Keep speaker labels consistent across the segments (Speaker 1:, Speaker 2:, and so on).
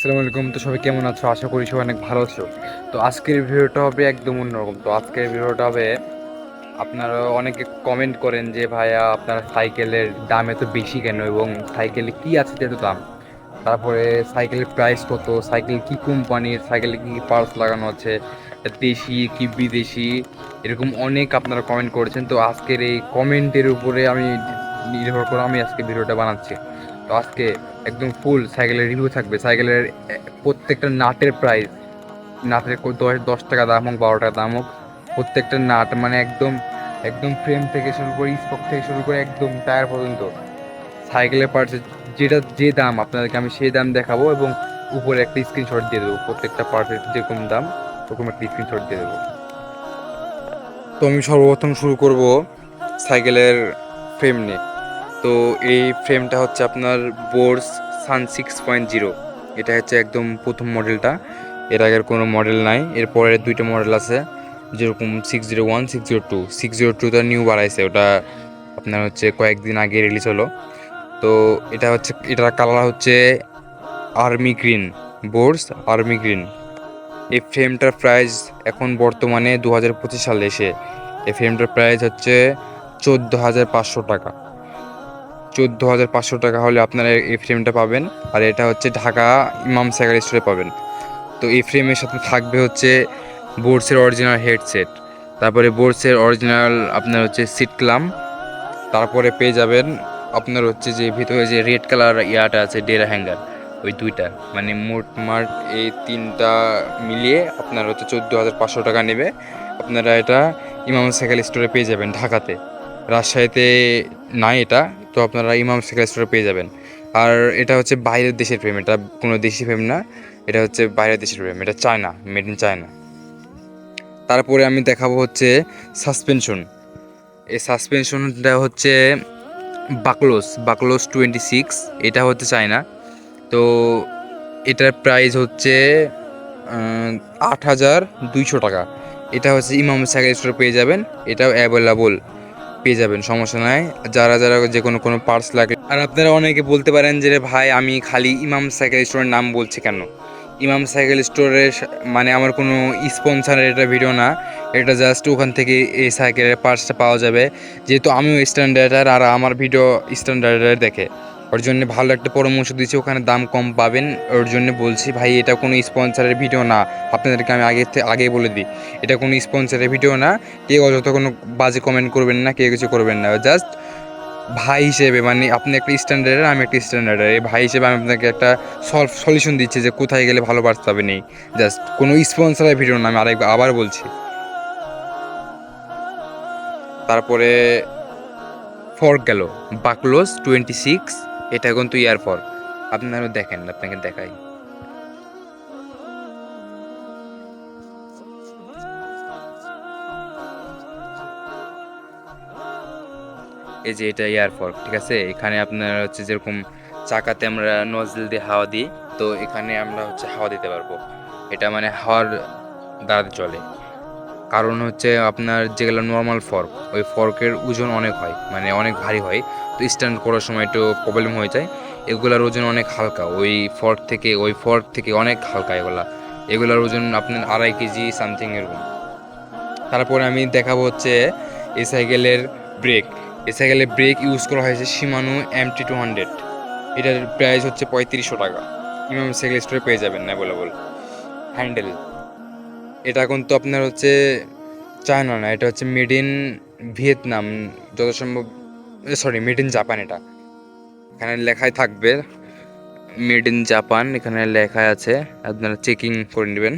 Speaker 1: আসসালামু আলাইকুম। তো সবাই কেমন আছো? আশা করি সবাই অনেক ভালো আছো। তো আজকের ভিডিওটা হবে একদম অন্যরকম। তো আজকের ভিডিওটা হবে, আপনারা অনেকে কমেন্ট করেন যে, ভাইয়া, আপনার সাইকেলের দাম এত বেশি কেন? এবং সাইকেলে কি আছে এত দাম? তারপরে সাইকেলের প্রাইস কত? সাইকেল কি কোম্পানির? সাইকেলে কি পার্টস লাগানো আছে? দেশি কি বিদেশি? এরকম অনেক আপনারা কমেন্ট করেছেন। তো আজকের এই কমেন্টের উপরে আমি নির্ভর করে আমি আজকে ভিডিওটা বানাচ্ছি। তো আজকে একদম ফুল সাইকেলের রিভিউ থাকবে। সাইকেলের প্রত্যেকটা নাটের প্রাইস নাটের দশ দশ টাকা দাম হোক, বারো টাকা দাম হোক, প্রত্যেকটা নাট মানে একদম একদম ফ্রেম থেকে শুরু করে স্পক থেকে শুরু করে একদম টায়ার পর্যন্ত। সাইকেলের পার্টস যেটা, যে দাম আপনাদেরকে আমি সেই দাম দেখাবো এবং উপরে একটা স্ক্রিনশট দিয়ে দেবো। প্রত্যেকটা পার্টের যেরকম দাম, ওরকম একটা স্ক্রিনশট দিয়ে দেবো। তো আমি সর্বপ্রথম শুরু করব সাইকেলের ফ্রেম নিয়ে। তো এই ফ্রেমটা হচ্ছে আপনার বোর্স সান সিক্স পয়েন্ট জিরো এটা হচ্ছে একদম প্রথম মডেলটা এর আগের কোনো মডেল নাই। এরপরে দুইটা মডেল আছে, যেরকম six zero one six zero two six zero টুটা নিউ বাড়াইছে ওটা আপনার হচ্ছে কয়েকদিন আগে রিলিজ হলো। তো এটা হচ্ছে, এটার কালার হচ্ছে আর্মি গ্রিন বোর্স আর্মি গ্রিন এই ফ্রেমটার প্রাইস এখন বর্তমানে দু হাজার পঁচিশ সালে এসে, এই ফ্রেমটার প্রাইস হচ্ছে চোদ্দ হাজার পাঁচশো টাকা। চোদ্দ হাজার পাঁচশো টাকা হলে আপনারা এই ফ্রেমটা পাবেন। আর এটা হচ্ছে ঢাকা ইমাম সাইকেল স্টোরে পাবেন। তো এই ফ্রেমের সাথে থাকবে হচ্ছে বোর্ডসের অরিজিনাল হেডসেট তারপরে বোর্ডসের অরিজিনাল আপনার হচ্ছে সিট ক্লাম তারপরে পেয়ে যাবেন আপনার হচ্ছে যে ভিতরে যে রেড কালার ইয়াটা আছে ডেরা হ্যাঙ্গার ওই দুইটা। মানে মোট মাঠ এই তিনটা মিলিয়ে আপনার হচ্ছে চোদ্দ হাজার পাঁচশো টাকা নেবে। আপনারা এটা ইমাম সাইকেল স্টোরে পেয়ে যাবেন ঢাকাতে। রাজশাহীতে নাই এটা। তো আপনারা ইমাম সাইকেল স্টোরে পেয়ে যাবেন। আর এটা হচ্ছে বাইরের দেশের ফ্রেম এটা কোনো দেশি ফ্রেম না, এটা হচ্ছে বাইরের দেশের ফ্রেম এটা চায়না মেড ইন চায়না। তারপরে আমি দেখাবো হচ্ছে সাসপেনশন এই সাসপেনশনটা হচ্ছে বাকলোস বাকলোস টোয়েন্টি সিক্স এটা হচ্ছে চায়না। তো এটার প্রাইস হচ্ছে আট হাজার দুইশো টাকা। এটা হচ্ছে ইমাম সাইকেল স্টোরে পেয়ে যাবেন, এটাও অ্যাভেলেবল পেয়ে যাবেন, সমস্যা নাই। যারা যারা যে কোনো কোনো পার্টস লাগে। আর আপনারা অনেকে বলতে পারেন যে ভাই, আমি খালি ইমাম সাইকেল স্টোরের নাম বলছি কেন? ইমাম সাইকেল স্টোরের মানে আমার কোনো স্পন্সারের এটা ভিডিও না। এটা জাস্ট ওখান থেকে এই সাইকেলের পার্টসটা পাওয়া যাবে। যেহেতু আমিও স্ট্যান্ডার্ডার আর আমার ভিডিও স্ট্যান্ডার্ডার দেখে। ওর জন্য ভালো একটা পরামর্শ দিচ্ছি ওখানে দাম কম পাবেন। ওর জন্য বলছি, ভাই, এটা কোনো স্পন্সারের ভিডিও না। আপনাদেরকে আমি আগে আগেই বলে দিই, এটা কোনো স্পন্সারের ভিডিও না। কেউ অযথা কোনো বাজে কমেন্ট করবেন না, কেউ কিছু করবেন না। জাস্ট ভাই হিসেবে মানে আপনি একটা স্ট্যান্ডার্ডের আমি একটা স্ট্যান্ডার্ডের এই ভাই হিসেবে আমি আপনাকে একটা সলভ সলিউশন দিচ্ছি যে কোথায় গেলে ভালো পার্টস পাবেন এই। জাস্ট কোনো স্পন্সারের ভিডিও না, আমি আরেকবার, আবার বলছি। তারপরে ফর্ক গেল বাকলোস টোয়েন্টি সিক্স এটা কিন্তু ইয়ার ফর্ক আপনারা দেখেন, আপনাকে দেখাই। এই যে এটা এয়ার ফর্ক ঠিক আছে? এখানে আপনার হচ্ছে যেরকম চাকাতে আমরা নজল দিয়ে হাওয়া দিই, তো এখানে আমরা হচ্ছে হাওয়া দিতে পারব। এটা মানে হাওয়ার দ্বারা চলে। কারণ হচ্ছে আপনার যেগুলো নর্মাল ফর্ক ওই ফর্কের ওজন অনেক হয় মানে অনেক ভারী হয়। তো স্ট্যান্ড করার সময় একটু প্রবলেম হয়ে যায়। এগুলার ওজন অনেক হালকা, ওই ফর্ক থেকে, ওই ফর্ক থেকে অনেক হালকা এগুলা। এগুলার ওজন আপনার আড়াই কেজি সামথিং এরকম। তারপরে আমি দেখাবো হচ্ছে এই সাইকেলের ব্রেক এই সাইকেলের ব্রেক ইউজ করা হয়েছে Shimano M T two hundred এটার প্রাইস হচ্ছে পঁয়ত্রিশশো টাকা। ইমাম সাইকেল স্টোরে পেয়ে যাবেন না বল হ্যান্ডেল এটা কিন্তু আপনার হচ্ছে চায়না না, এটা হচ্ছে মেড ইন ভিয়েতনাম, যত সম্ভব সরি মেড ইন জাপান এটা। এখানে লেখাই থাকবে মেড ইন জাপান, এখানে লেখা আছে, আপনারা চেকিং করে নেবেন।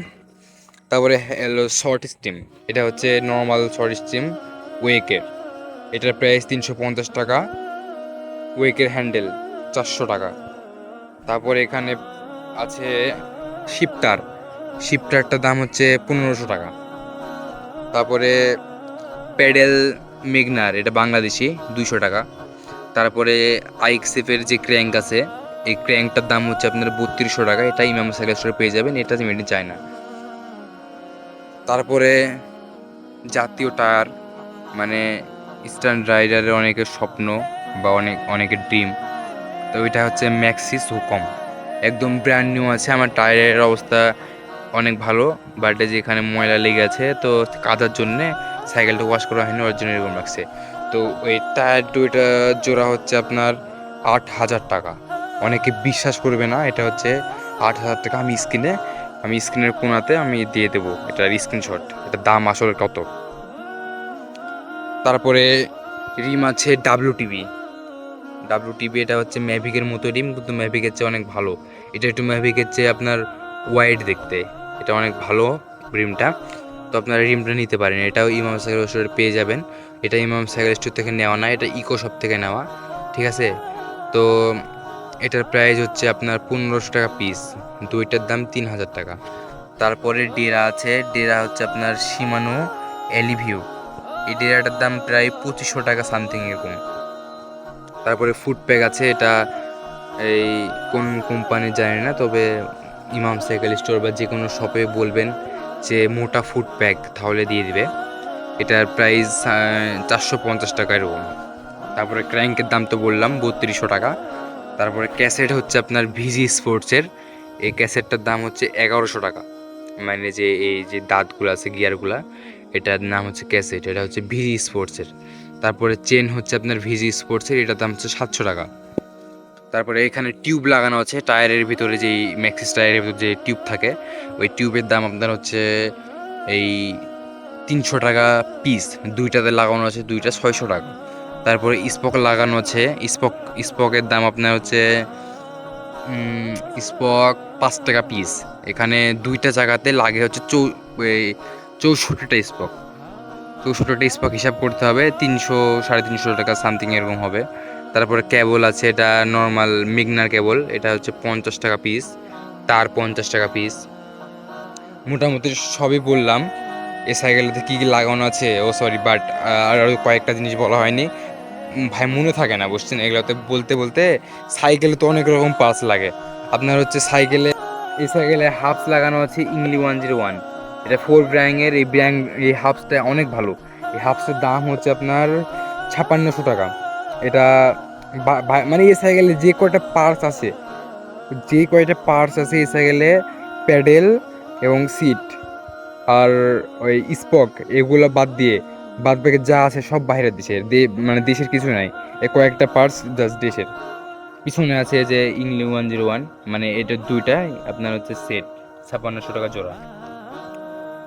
Speaker 1: তারপরে হলো শর্ট স্টিম এটা হচ্ছে নর্মাল শর্ট স্টিম ওয়েকের এটার প্রাইস তিনশো পঞ্চাশ টাকা ওয়েকের হ্যান্ডেল চারশো টাকা। তারপরে এখানে আছে শিপটার শিপটারটার দাম হচ্ছে পনেরোশো টাকা। তারপরে প্যাডেল মেগনার, এটা বাংলাদেশি, দুইশো টাকা। তারপরে আইক্সেফের যে ক্র্যাঙ্ক আছে, এই ক্র্যাঙ্কটার দাম হচ্ছে আপনার বত্রিশশো টাকা। এটা ইমাম সাইকেল স্টোরে পেয়ে যাবেন, এটা মেড ইন চায়না তারপরে জাতীয় টায়ার মানে স্ট্যান্ড রাইডারের অনেকের স্বপ্ন বা অনেক, অনেকের ড্রিম তো ওইটা হচ্ছে ম্যাক্সিস হুকম একদম ব্র্যান্ড নিউ আছে, আমার টায়ারের অবস্থা অনেক ভালো বাট যেখানে ময়লা লেগে আছে, তো কাদার জন্যে সাইকেলটা ওয়াশ করা হয়নি ওর জন্য এরকম লাগছে। তো ওই টায়ার দুইটা জোড়া হচ্ছে আপনার আট হাজার টাকা। অনেকে বিশ্বাস করবে না, এটা হচ্ছে আট হাজার টাকা আমি স্ক্রিনে আমি স্ক্রিনের কোনাতে আমি দিয়ে দেবো, এটার স্ক্রিনশট এটার দাম আসলে কত। তারপরে রিম আছে ডাব্লিউ টিভি ডাব্লিউ টিভি এটা হচ্ছে ম্যাভিকের মতো রিম, কিন্তু ম্যাভিকের চেয়ে অনেক ভালো। এটা একটু ম্যাভিকের চেয়ে আপনার ওয়াইড দেখতে। এটা অনেক ভালো রিমটা। তো আপনারা রিমটা নিতে পারেন। এটাও ইমাম সাইকেল স্টোরে পেয়ে যাবেন। এটা ইমাম সাইকেল স্টোর থেকে নেওয়া না, এটা ইকো শপ থেকে নেওয়া। ঠিক আছে? তো এটার প্রাইস হচ্ছে আপনার পনেরোশো টাকা পিস দুইটার দাম তিন হাজার টাকা। তারপরে ডেরা আছে। ডেরা হচ্ছে আপনার সীমানো এলিভিউ। এই ডেরাটার দাম প্রায় পঁচিশশো টাকা সামথিং এরকম। তারপরে ফুড প্যাক আছে। এটা এই কোন কোম্পানি জানি না, তবে ইমাম সাইকেল স্টোর বা যে কোনো শপে বলবেন যে মোটা ফুড প্যাক তাহলে দিয়ে দিবে। এটার প্রাইস চারশো পঞ্চাশ টাকা এরকম তারপরে ক্র্যাঙ্কের দাম তো বললাম, বত্রিশশো টাকা। তারপরে ক্যাসেট হচ্ছে আপনার ভিজি স্পোর্টসের এই ক্যাসেটটার দাম হচ্ছে এগারোশো টাকা। মানে যে এই যে দাঁতগুলো আছে গিয়ারগুলো এটার নাম হচ্ছে ক্যাসেট এটা হচ্ছে ভিজি স্পোর্টসের তারপরে চেন হচ্ছে আপনার ভিজি স্পোর্টসের এটার দাম হচ্ছে সাতশো টাকা। তারপরে এখানে টিউব লাগানো আছে, টায়ারের ভিতরে যেই ম্যাক্সিস টায়ারের ভিতরে যে টিউব থাকে, ওই টিউবের দাম আপনার হচ্ছে এই তিনশো টাকা পিস দুইটাতে লাগানো আছে, দুইটা ছয়শো টাকা। তারপরে স্পক লাগানো আছে স্পক স্পকের দাম আপনার হচ্ছে স্পক পাঁচ টাকা পিস এখানে দুইটা জায়গাতে লাগে হচ্ছে চৌ চৌষট্টিটা স্পক চৌষট্টিটা স্পক হিসাব করতে হবে, তিনশো, সাড়ে তিনশো টাকা সামথিং এরকম হবে। তারপরে কেবল আছে, এটা নর্মাল মিগনার কেবল, এটা হচ্ছে পঞ্চাশ টাকা পিস তার পঞ্চাশ টাকা পিস মোটামুটি সবই বললাম, এই সাইকেলটাতে কী কী লাগানো আছে? ও সরি বাট আর আরও কয়েকটা জিনিস বলা হয়নি। ভাই, মনে থাকে না, বুঝছেন? এগুলোতে বলতে বলতে সাইকেলে তো অনেক রকম পার্টস লাগে। আপনার হচ্ছে সাইকেলে এই সাইকেলে হাফস লাগানো আছে ইংলি ওয়ান জিরো ওয়ান এটা ফোর ব্র্যাঙ্গের এই ব্র্যাঙ্গ এই হাফসটা অনেক ভালো। এই হাফসের দাম হচ্ছে আপনার ছাপান্নশো টাকা। এটা মানে এই সাইকেলে যে কয়টা পার্টস আছে, যে কয়টা পার্টস আছে এই সাইকেলে প্যাডেল এবং সিট আর ওই স্পক এগুলো বাদ দিয়ে বাদ বাকি যা আছে সব বাইরের দেশের মানে দেশের কিছু নাই। কয়েকটা পার্টস জাস্ট দেশের। পিছনে আছে যে ইংলি ওয়ান জিরো ওয়ান মানে এটা দুইটাই আপনার হচ্ছে সেট ছাপ্পান্নশো টাকা জোড়া।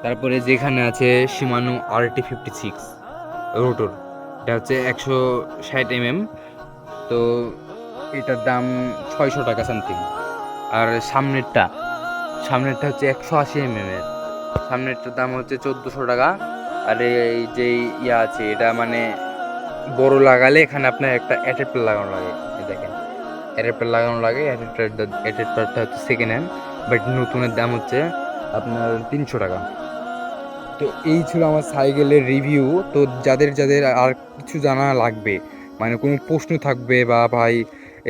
Speaker 1: তারপরে যেখানে আছে Shimano RT fifty six rotor এটা হচ্ছে একশো ষাট এমএম। তো এটার দাম ছয়শো টাকা সামথিং আর সামনেরটা সামনেরটা হচ্ছে একশো আশি এমএম এর। সামনেরটার দাম হচ্ছে চোদ্দোশো টাকা। আর এই যে ইয়া আছে, এটা মানে বড় লাগালে এখানে আপনার একটা অ্যাডাপ্টার লাগানো লাগে দেখেন। অ্যাডাপ্টার লাগানো লাগে অ্যাডাপ্টার অ্যাডাপ্টারটা হচ্ছে সেকেন্ড হ্যান্ড বাট নতুনের দাম হচ্ছে আপনার তিনশো টাকা। তো এই ছিল আমার সাইকেলের রিভিউ তো যাদের যাদের আর কিছু জানা লাগবে মানে কোনো প্রশ্ন থাকবে বা ভাই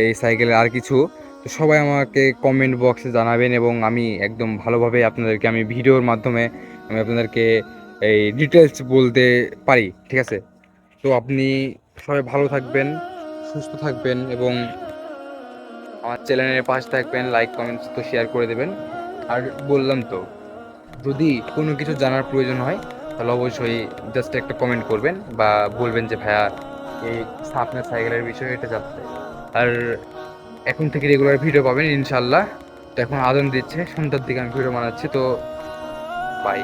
Speaker 1: এই সাইকেলের আর কিছু, তো সবাই আমাকে কমেন্ট বক্সে জানাবেন এবং আমি একদম ভালোভাবে আপনাদেরকে আমি ভিডিওর মাধ্যমে আমি আপনাদেরকে এই ডিটেলস বলতে পারি, ঠিক আছে? তো আপনি সবাই ভালো থাকবেন, সুস্থ থাকবেন এবং আমার চ্যানেলের পাশে থাকবেন লাইক কমেন্টস তো শেয়ার করে দেবেন। আর বললাম তো যদি কোনো কিছু জানার প্রয়োজন হয়, তাহলে অবশ্যই জাস্ট একটা কমেন্ট করবেন বা বলবেন যে, ভাইয়া, এই আপনার সাইকেলের বিষয়ে এটা জানতে। আর এখন থেকে রেগুলার ভিডিও পাবেন ইনশাল্লাহ তো এখন আদন দিচ্ছে, সন্ধ্যার দিকে আমি ভিডিও বানাচ্ছি, তো বাই